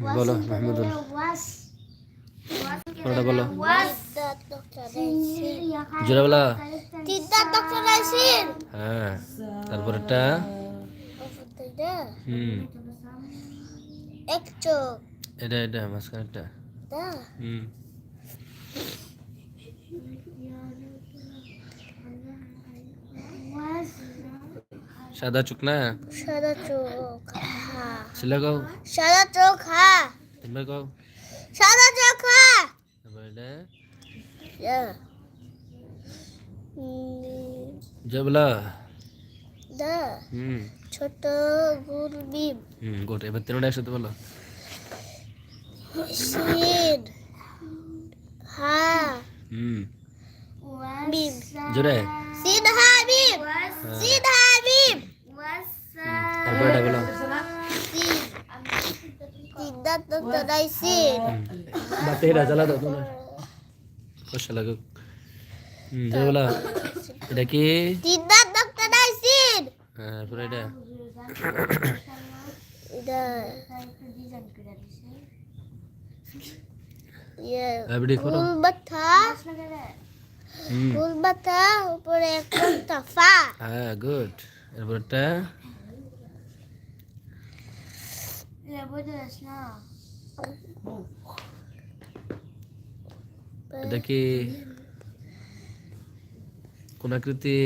বলো মাহমুদুল। ওটা বলো। জোরে বলো। হ্যাঁ হুম। এক চোখ। এটা এটা মাঝখানেরটা। দা হুম। সাদা চোখ না? সাদা চোখ। ছিল গাও সাদা চোখ তিনবার গাও সাদা চোখ তারপর এটা Yeah. Mm, জয় বলো দা হুম ছোট গুল বিম হুম গুড এবার তিনটা একসাথে বলো সিন হা হুম বিম জোরে হা বিম হা বিম তারপর বলো সিন তিনটা ডক্টর নাসির বাতে জ্বালা দাও তোমার কষ্ট লাগে হুম জয় এটা কি তিনটা ডক্টর নাসির হ্যাঁ তারপরে এটা এটা করো ফুল ফুল বাতা উপরে একটা তাফা হ্যাঁ গুড এরপরটা এটা কি কোন আকৃতি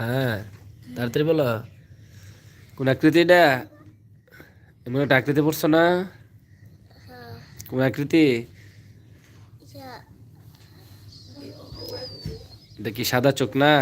হ্যাঁ তাড়াতাড়ি বলো। কোন আকৃতি এটা এমন একটা আকৃতি পড়ছো না? হ্যাঁ, কোন আকৃতি এটা এটা কি সাদা চোখ না?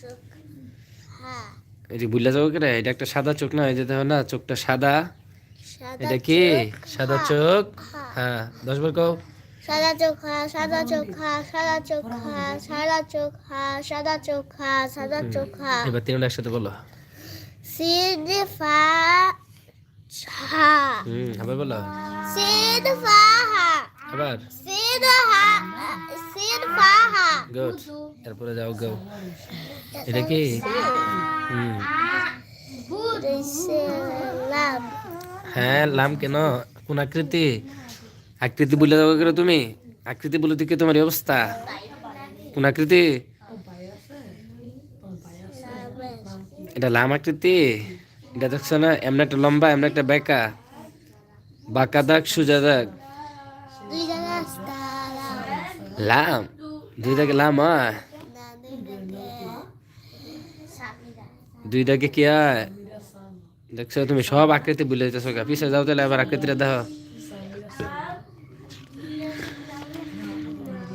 চোখ। হ্যাঁ। যে বুঝলা যাব কেন এটা একটা সাদা চোখ না? এই যে দেখো না চোখটা সাদা। এটা কি? সাদা হ্যাঁ। চোখ? হ্যাঁ। হ্যাঁ। দশ বার কও। সাদা চোখ হ্যাঁ। সাদা চোখ সাদা চোখ সাদা চোখ সাদা চোখ সাদা চোখ এবার তিনটা একসাথে বলো। সিন ফা হা হুম আবার বলো। সিন ফা হা আবার। সিন হা সিন ফা হা গুড। এরপরে যাও গাও এটা কি? হুম। লাভ হ্যাঁ লাম কেন? কোন আকৃতি? আকৃতি বলে যাব কেন তুমি? আকৃতি বলে দিকে তোমার অবস্থা। কোন আকৃতি? এটা লাম আকৃতি। এটা দেখছ না? এমন একটা লম্বা, এমন একটা বেকা। বাঁকা দাগ, সুজা দাগ। লাম? দুই দাগে লাম দুই দাগে কি হয় দেখছ তুমি সব আকৃতি ভুলে যেতেছো গা। পিছে যাও তাহলে আবার আকৃতিটা দেখো।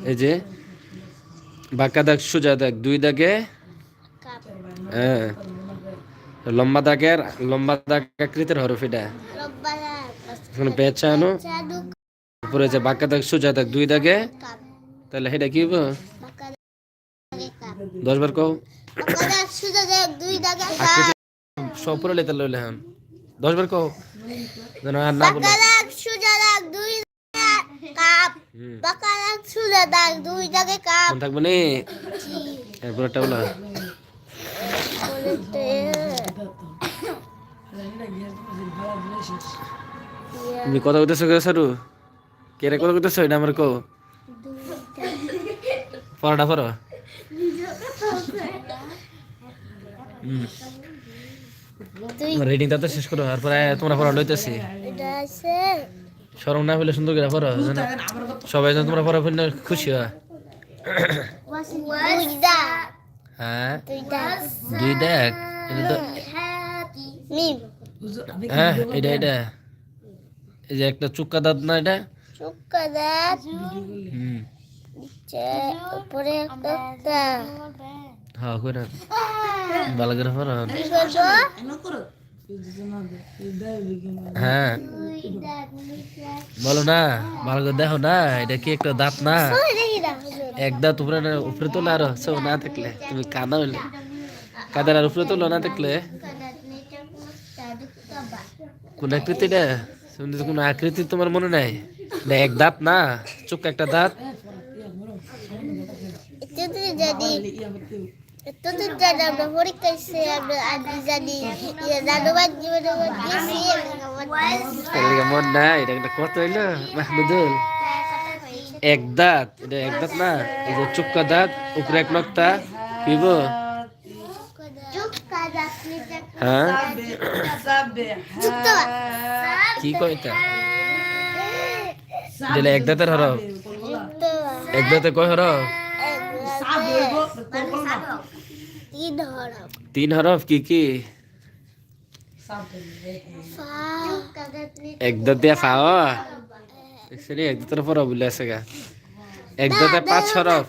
এই যে বাঁকা দাগ সোজা দাগ দুই দাগে হ্যাঁ লম্বা দাগের লম্বা দাগ আকৃতির হরফ এটা। চাদু উপরে যে বাঁকা দাগ সোজা দাগ দুই দাগে তাহলে সেটা কি দশ বার কও। দুই দাগে সব উপরে লেতে লইলে হন দশ বার কও যেন আর না বলো। থাকব নি? এরপর একটা বলো। তুমি কথা কইতেছো কে সারু? কে রে কথা কইতেছো? এটা আমার কও। পড়াটা পড়ো। রিডিংটা তো শেষ করো তারপরে তোমরা পড়া লইতেছি। শরম না হইলে সুন্দর করে পড়ো সবাই যেন তোমরা পড়া পড়লে খুশি হয়। দুই হ্যাঁ? দুই দেখ হ্যাঁ এটা এটা। এই যে একটা চুক্কা দাঁত না এটা? হুম। উপরে একটা হ্যাঁ ভালো হ্যাঁ। বলো না, ভালো দেখো না, এটা কি একটা দাঁত না। এক দাঁত উপরে উপরে তোলা আরও, সব না থাকলে তুমি কাদা হইলে। কাদার আর উপরে তোলো না থাকলে কোন আকৃতিটা শুনতে তো কোনো আকৃতি তোমার মনে নাই? না, এক দাঁত না, চোখ একটা দাঁত। এটা তো যদি তো তো জানি আমরা পরীক্ষা এসে আমরা আগে জানি। ইয়ে জীবনে গেছি মন নাই এটা একটা কত হইল? মাহমুদুল। এক দাঁত এটা এক দাঁত না? এই যে চুক্কা দাঁত উপরে এক নক্তা। পিব হ্যাঁ? কি কয় এটা? দিলে এক দাঁতের হরফ। এক দাঁতে কয় হরফ? তিন হরফ কি কি? চুপ কাজা নিচে এক দাঁত দিয়া খাও এক পর বলে আছে গা। এক দাঁতে পাঁচ হরফ।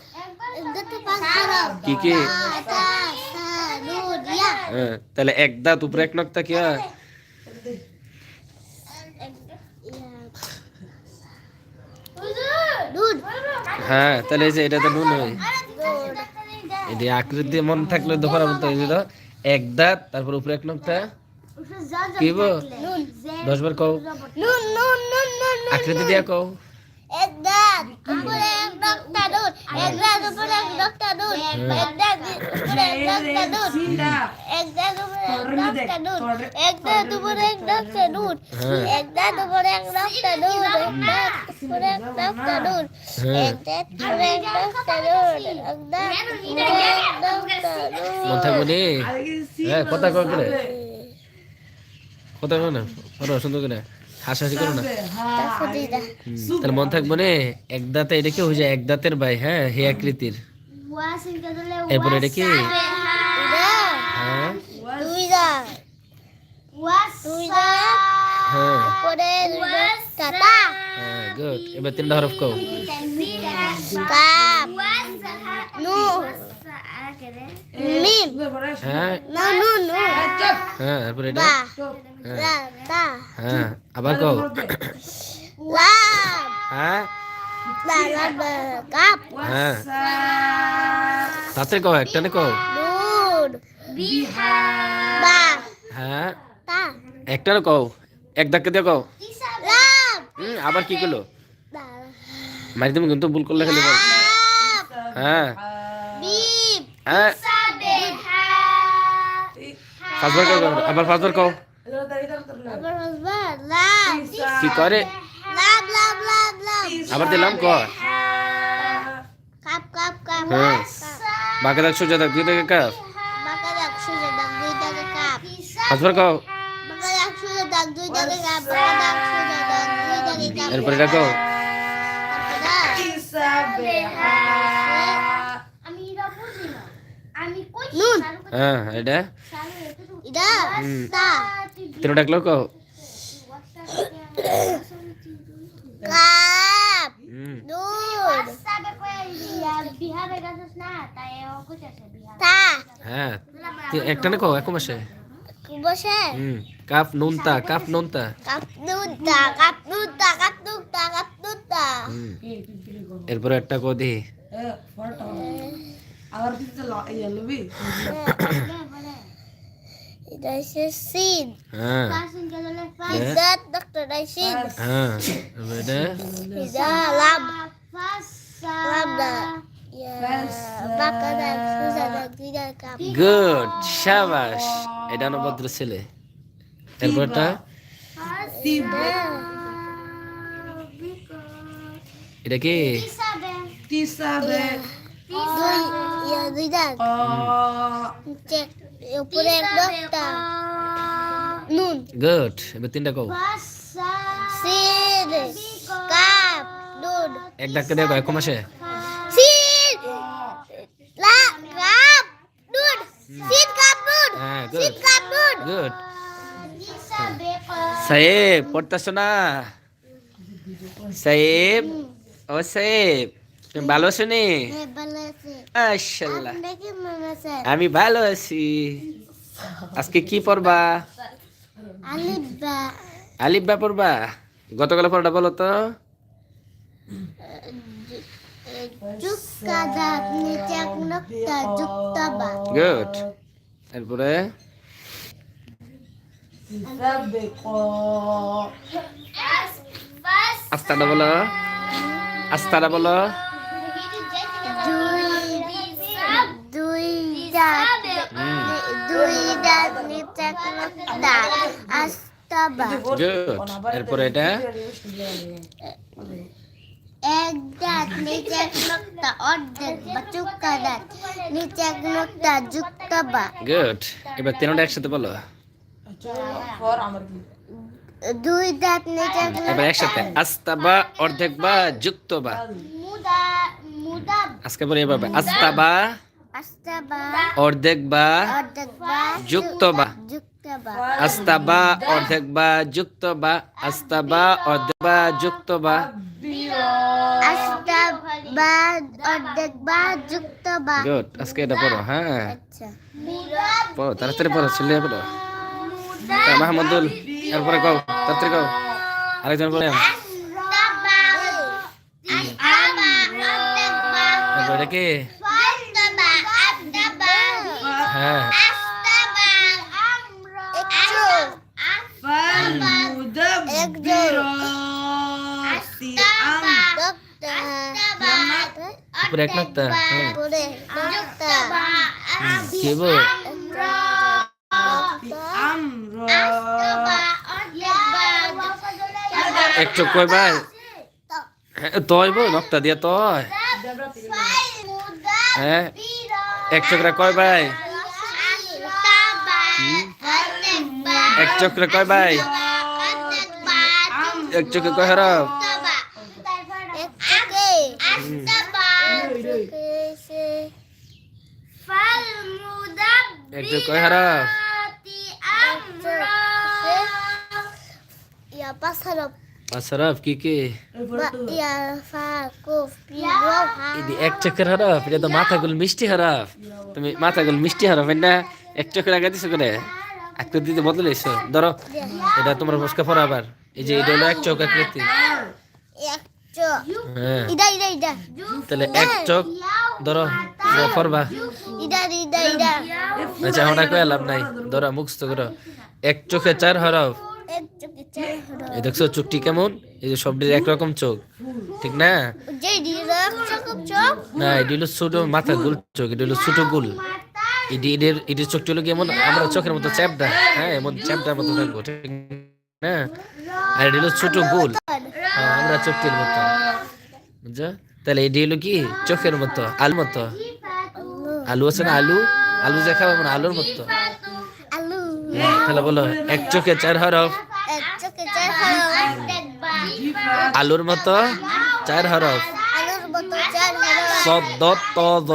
কি কি? হ্যাঁ, তাহলে এক দাঁত উপরে এক নক্তা কি হয়? হ্যাঁ তাহলে এটা তো নুন হয়। এটা আকৃতি মন থাকলে দোকান বলতে যে এক দাঁত তারপর উপরে এক নকটা কি বল দশ বার কও। আকৃতি দিয়া কও। এক দাঁত উপরে এক নকটা দুধ এক দাঁত উপরে এক নকটা দুধ এক দাঁত কথা করে না করো সুন্দর করে হাসাহাসি করো না তারপর দিদা হুম, তাহলে মন থাকব নে এক দাঁতে এটা কি হয়ে যায় এক দাঁতের ভাই হ্যাঁ হে আকৃতির এরপরে এটা কি? এবার তিনটা হরফ কও। আবার কও। হ্যাঁ। তাতে কও একটানে কও। নুন বা। হ্যাঁ। তা। একটানে কও এক ধাক্কা দিয়ে কও। হুম আবার কি করল? বা। মারি তুমি কিন্তু ভুল করলে খালি হ্যাঁ। বিপ হ্যাঁ। পাঁচবার কও আবার পাঁচবার কও। কি করে? আবার দিলাম ক কাপ কাপ কাপ। হ্যাঁ। বাঁকা দাগ সোজা দাগ দুই দাগে কাপ? বাকা দাগ সুজা দাগ দুই দাগে কাপ। পাঁচবার কও। বাকা দাগ সুজা দাগ দুই দাগে কাপ বাকা দাগ সুজা দাগ দুই দাগে কাপ। এরপরে হ্যাঁ এটা? ইদা হুম। ডাকলো কও কাপ। নুন। তা হ্যাঁ তি- একটানে কও এক মাসে বসে। হুম কাপ নুনতা কাপ নুনতা। কাপ নুন তা কাপ নুন তা কাপ নুন তা কাপ নুন তা এরপরে একটা কও দি। এটা হচ্ছে সিন। হ্যাঁ। ইদা ডক্টর রাইসিন হ্যাঁ। এটা ইদা লাম গুড শাবাশ এটা নবদ্র ছেলে। এরপরটা? এটা কি? দুই ইয়া দুই দাগ চেক উপরে এক ডক্টর নুন গুড এবার তিনটা কও। সাহেব পড়তেছো না? সাহেব ও সাহেব তুমি ভালো আছো নি? হ্যাঁ আমি ভালো আছি। আজকে কি পড়বা? আলিবা আলিফ বা পড়বা? গতকাল পড়াটা বলো তো জুক্কা দাগ নিচে এক নক্তা যুক্তা বা গুড এরপরে আস্তাটা বলো আস্তাটা বলো এরপরে এটা এক দাঁত নিচে এক নোক্তা অর্ধেক বা চুক্কা দাঁত নিচে এক নোক্তা যুক্ত বা গুড এবার তিনটা একসাথে বলো। দুই দাঁত নিচে এক এবার একসাথে। আস্তা বা অর্ধেক বা যুক্ত বা। আজকে পরে এভাবে। আস্তা বা আস্তাবা অর্ধেক বা অর্ধেক বা যুক্ত বা। যুক্ত বা আস্তা বা অর্ধেক বা যুক্ত বা আস্তা বা অর্ধেক বা যুক্ত বা আস্তাবা অর্ধেক বা যুক্ত বা গুড আজকে এটা পড়ো হ্যাঁ আচ্ছা পড়ো তাড়াতাড়ি পড়ো চলে পড়ো তা মাহমুদুল এরপরে কও তাড়াতাড়ি কও আরেকজন পড়ে আস্তাবা আস্তাবা অর্ধেক বা এরপর এটা কি আস্তাবা আস্তাবা হ্যাঁ আস্তাবা একটু উপরে এক নোক্তা হ্যাঁ করে যুক্ত বা কি বল একটু কই ভাই হ্যাঁ, তয় বই নক্তা দিয়া তয় হ্যাঁ এক চক্রে কয় ভাই এক চক্রে কয় ভাই এক চক্রে কয় হরফ এক কয় কি কি? এক চক্রের হরফ এটা তো মাথাগুলো মিষ্টি হরফ তুমি মাথাগুলো মিষ্টি হরফ এটা এক চক্র আগে দিছো করে আকৃতিতে বদলাইছো ধরো এটা তোমার বসকা পড়া আবার এই যে এটা হলো এক চোখ আকৃতি। হ্যাঁ। তাহলে এক চোখ ধরো ida আচ্ছা ওটা কয়ে লাভ নাই। ধরো মুখস্থ করো। এক চোখে চার হরফ। এই দেখছ চোখটি কেমন? এই যে সবটির একরকম চোখ। ঠিক না? না এটি হলো ছোট মাথা গুল চোখ এটি হলো ছোট গুল। এটি এদের এটির চোখটি হলো কেমন আমরা চোখের মতো চ্যাপটা হ্যাঁ এমন চ্যাপটার মতো থাকব ঠিক না আর এটি হলো ছোট গোল হ্যাঁ, আমরা চোখটির মতো। বুঝছ? তাহলে এটি হলো কি? চোখের মতো আলু মতো। আলু আছে না আলু? আলু যে খাব মানে আলুর মতো। হ্যাঁ, তাহলে বলো এক চোখে চার হরফ। আলুর মতো চার হরফ। আলুর মতো চার হলো সদ ত দ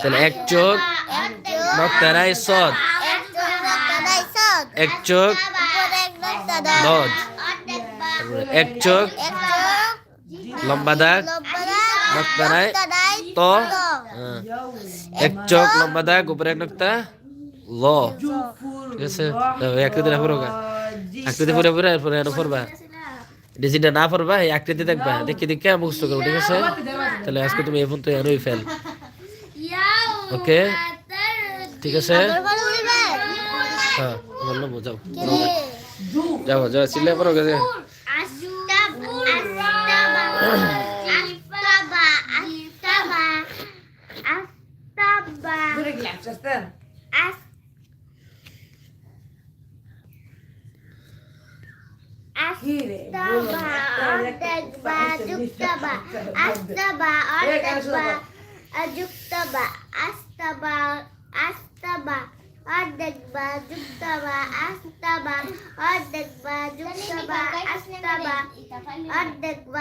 তাহলে এক চোখ নক্তারাই সদ এক চোখ দদ তারপরে এক চোখ লম্বা দাগ নক্তারাই ত হ্যাঁ। এক চোখ লম্বা দাগ উপরে এক নক্তা ল ঠিক আছে দাও, এই আকৃতি না পড়ো গা। আকৃতি পরে পরে এরপরে আরও পড়বা এটা যেটা না পড়বা এই আকৃতি দেখবা দেখে দেখে মুখস্থ করব ঠিক আছে তাহলে আজকে তুমি এখন তো এরই ফেল ওকে ঠিক আছে হ্যাঁ বলল যাও যাও যাও চিল্লাই পড়ো গেছে Ajuktaba, astaba, astaba, অর্ধেকবা যুক্তবা আস্তবা অর্ধেকবা যুক্তবা আস্তবা অর্ধেকবা